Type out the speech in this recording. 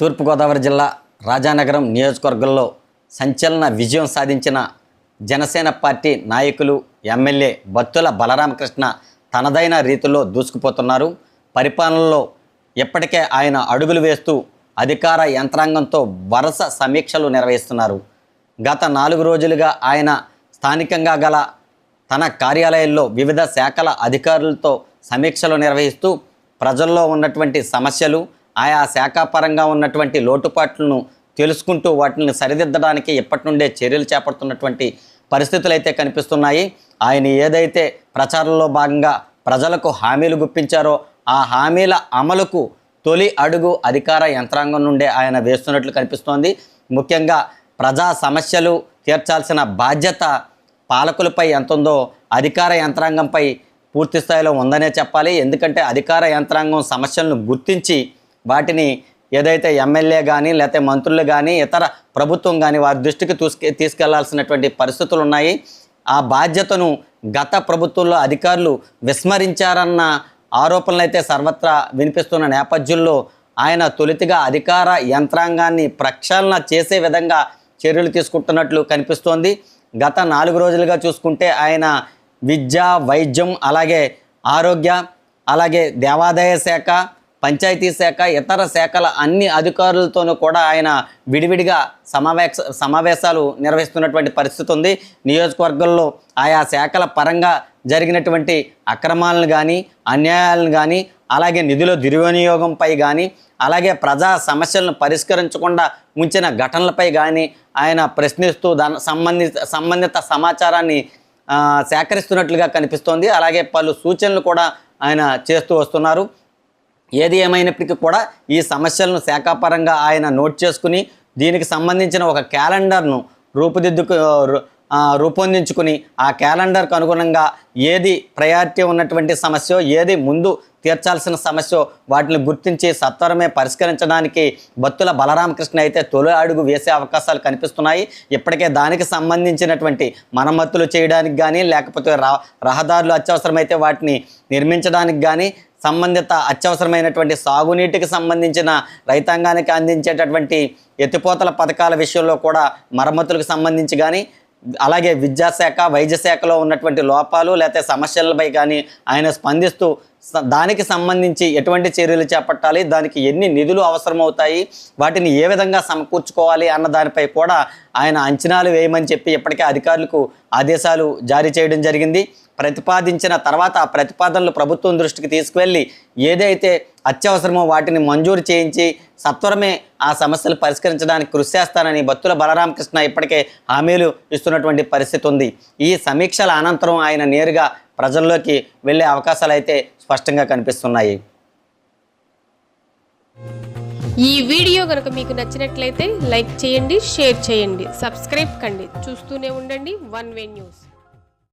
తూర్పుగోదావరి జిల్లా రాజానగరం నియోజకవర్గంలో సంచలన విజయం సాధించిన జనసేన పార్టీ నాయకులు ఎమ్మెల్యే బత్తుల బలరామకృష్ణ తనదైన రీతిలో దూసుకుపోతున్నారు. పరిపాలనలో ఇప్పటికే ఆయన అడుగులు వేస్తూ అధికార యంత్రాంగంతో వరుస సమీక్షలు నిర్వహిస్తున్నారు. గత నాలుగు రోజులుగా ఆయన స్థానికంగా గల తన కార్యాలయంలో వివిధ శాఖల అధికారులతో సమీక్షలు నిర్వహిస్తూ ప్రజల్లో ఉన్నటువంటి సమస్యలు ఆయా శాఖాపరంగా ఉన్నటువంటి లోటుపాట్లను తెలుసుకుంటూ వాటిని సరిదిద్దడానికి ఇప్పటి నుండే చర్యలు చేపడుతున్నటువంటి పరిస్థితులు అయితే కనిపిస్తున్నాయి. ఆయన ఏదైతే ప్రచారంలో భాగంగా ప్రజలకు హామీలు గుప్పించారో ఆ హామీల అమలుకు తొలి అడుగు అధికార యంత్రాంగం నుండే ఆయన వేస్తున్నట్లు కనిపిస్తోంది. ముఖ్యంగా ప్రజా సమస్యలు తీర్చాల్సిన బాధ్యత పాలకులపై ఎంత ఉందో అధికార యంత్రాంగంపై పూర్తి స్థాయిలో ఉందనే చెప్పాలి. ఎందుకంటే అధికార యంత్రాంగం సమస్యలను గుర్తించి వాటిని ఏదైతే ఎమ్మెల్యే కానీ లేకపోతే మంత్రులు కానీ ఇతర ప్రభుత్వం కానీ వారి దృష్టికి తీసుకె తీసుకెళ్ళాల్సినటువంటి పరిస్థితులు ఉన్నాయి ఆ బాధ్యతను గత ప్రభుత్వంలో అధికారులు విస్మరించారన్న ఆరోపణలు అయితే సర్వత్రా వినిపిస్తున్న నేపథ్యంలో ఆయన తొలితిగా అధికార యంత్రాంగాన్ని ప్రక్షాళన చేసే విధంగా చర్యలు తీసుకుంటున్నట్లు కనిపిస్తోంది. గత నాలుగు రోజులుగా చూసుకుంటే ఆయన విద్య వైద్యం అలాగే ఆరోగ్య అలాగే దేవాదాయ శాఖ పంచాయతీ శాఖ ఇతర శాఖల అన్ని అధికారులతోనూ కూడా ఆయన విడివిడిగా సమావేశ సమావేశాలు నిర్వహిస్తున్నటువంటి పరిస్థితి ఉంది. నియోజకవర్గంలో ఆయా శాఖల పరంగా జరిగినటువంటి అక్రమాలను కానీ అన్యాయాలను కానీ అలాగే నిధుల దుర్వినియోగంపై కానీ అలాగే ప్రజా సమస్యలను పరిష్కరించకుండా ఉంచిన ఘటనలపై కానీ ఆయన ప్రశ్నిస్తూ దాని సంబంధిత సంబంధిత సమాచారాన్ని సేకరిస్తున్నట్లుగా కనిపిస్తోంది. అలాగే పలు సూచనలు కూడా ఆయన చేస్తూ వస్తున్నారు. ఏది ఏమైనప్పటికీ కూడా ఈ సమస్యలను శాఖాపరంగా ఆయన నోట్ చేసుకుని దీనికి సంబంధించిన ఒక క్యాలెండర్ను రూపుదిద్దుకు రూపొందించుకుని ఆ క్యాలెండర్కు అనుగుణంగా ఏది ప్రయారిటీ ఉన్నటువంటి సమస్య ఏది ముందు తీర్చాల్సిన సమస్య వాటిని గుర్తించి సత్వరమే పరిష్కరించడానికి భక్తుల బలరామకృష్ణ అయితే తొలి అడుగు వేసే అవకాశాలు కనిపిస్తున్నాయి. ఇప్పటికే దానికి సంబంధించినటువంటి మరమ్మతులు చేయడానికి కానీ లేకపోతే రహదారులు అత్యవసరమైతే వాటిని నిర్మించడానికి కానీ సంబంధిత అత్యవసరమైనటువంటి సాగునీటికి సంబంధించిన రైతాంగానికి అందించేటటువంటి ఎత్తిపోతల పథకాల విషయంలో కూడా మరమ్మతులకు సంబంధించి కానీ అలాగే విద్యాశాఖ వైద్య శాఖలో ఉన్నటువంటి లోపాలు లేకపోతే సమస్యలపై కానీ ఆయన స్పందిస్తూ దానికి సంబంధించి ఎటువంటి చర్యలు చేపట్టాలి దానికి ఎన్ని నిధులు అవసరమవుతాయి వాటిని ఏ విధంగా సమకూర్చుకోవాలి అన్న దానిపై కూడా ఆయన అంచనాలు వేయమని చెప్పి ఇప్పటికే అధికారులకు ఆదేశాలు జారీ చేయడం జరిగింది. ప్రతిపాదించిన తర్వాత ఆ ప్రతిపాదనలు ప్రభుత్వం దృష్టికి తీసుకువెళ్ళి ఏదైతే అత్యవసరమో వాటిని మంజూరు చేయించి సత్వరమే ఆ సమస్యలు పరిష్కరించడానికి కృషి చేస్తానని బత్తుల బలరామకృష్ణ ఇప్పటికే హామీలు ఇస్తున్నటువంటి పరిస్థితి ఉంది. ఈ సమీక్షల అనంతరం ఆయన నేరుగా ప్రజల్లోకి వెళ్ళే అవకాశాలు అయితే స్పష్టంగా కనిపిస్తున్నాయి. ఈ వీడియో కనుక మీకు నచ్చినట్లయితే లైక్ చేయండి షేర్ చేయండి సబ్స్క్రైబ్ కండి. చూస్తూనే ఉండండి వన్ వే న్యూస్.